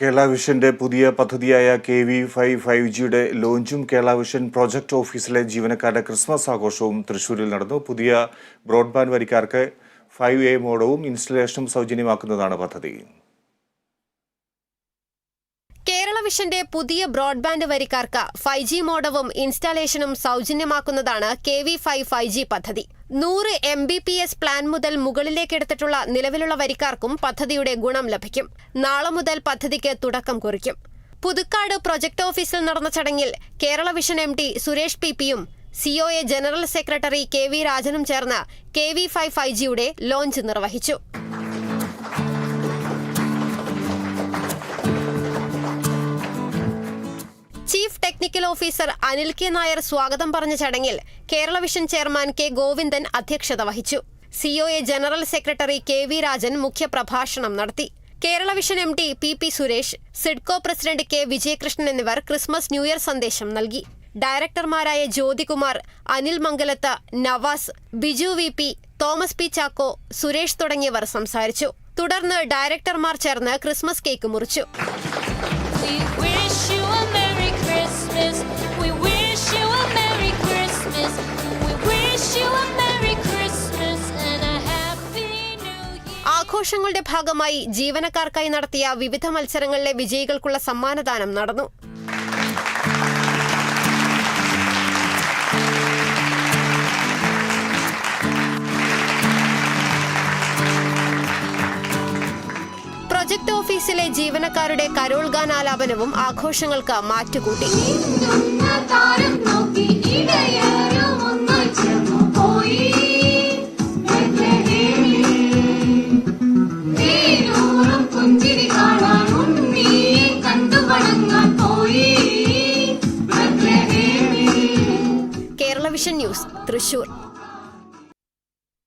കേരള വിഷന്റെ പുതിയ പദ്ധതിയായ K V five five ജിയുടെ ലോഞ്ചും കേരള വിഷൻ പ്രോജക്ട് ഓഫീസിലെ ജീവനക്കാരുടെ ക്രിസ്മസ് ആഘോഷവും തൃശൂരിൽ നടന്നു. പുതിയ ബ്രോഡ്ബാൻഡ് വരിക്കാർക്ക് ഫൈവ് എ മോഡവും ഇൻസ്റ്റലേഷനും സൗജന്യമാക്കുന്നതാണ് പദ്ധതി. വിഷന്റെ പുതിയ ബ്രോഡ്ബാൻഡ് വരിക്കാർക്ക് ഫൈവ് ജി മോഡവും ഇൻസ്റ്റാളേഷനും സൗജന്യമാക്കുന്നതാണ് K V five five G പദ്ധതി. നൂറ് M B P S plan മുതൽ മുകളിലേക്കെടുത്തിട്ടുള്ള നിലവിലുള്ള വരിക്കാർക്കും പദ്ധതിയുടെ ഗുണം ലഭിക്കും. നാളെ മുതൽ പദ്ധതിക്ക് തുടക്കം കുറിക്കും. പുതുക്കാട് പ്രൊജക്ട് ഓഫീസിൽ നടന്ന ചടങ്ങിൽ Kerala vision M D Suresh P പിയും COA general secretary K V രാജനും ചേർന്ന് കെ വി ഫൈവ് ഫൈവ് ജിയുടെ ലോഞ്ച് നിർവഹിച്ചു. Chief technical officer Anil K Nair സ്വാഗതം പറഞ്ഞ ചടങ്ങിൽ Kerala vision chairman K Govindan അധ്യക്ഷത വഹിച്ചു. COA general secretary K V Rajan മുഖ്യപ്രഭാഷണം നടത്തി. Kerala vision M D P P Suresh SIDCO president K Vijayakrishnan എന്നിവർ ക്രിസ്മസ് ന്യൂ ഇയർ സന്ദേശം നൽകി. ഡയറക്ടർമാരായ Jyothikumar Anil Mangalath Navas Biju V P Thomas P Chacko Suresh തുടങ്ങിയവർ സംസാരിച്ചു. തുടർന്ന് ഡയറക്ടർമാർ ചേർന്ന് Christmas cake മുറിച്ചു. ആഘോഷങ്ങളുടെ ഭാഗമായി ജീവനക്കാർക്കായി നടത്തിയ വിവിധ മത്സരങ്ങളിലെ വിജയികൾക്കുള്ള സമ്മാനദാനം നടന്നു. പ്രൊജക്ട് ഓഫീസിലെ ജീവനക്കാരുടെ കരോൾ ഗാനാലാപനവും ആഘോഷങ്ങൾക്ക് മാറ്റുകൂട്ടി. Vision news Thrissur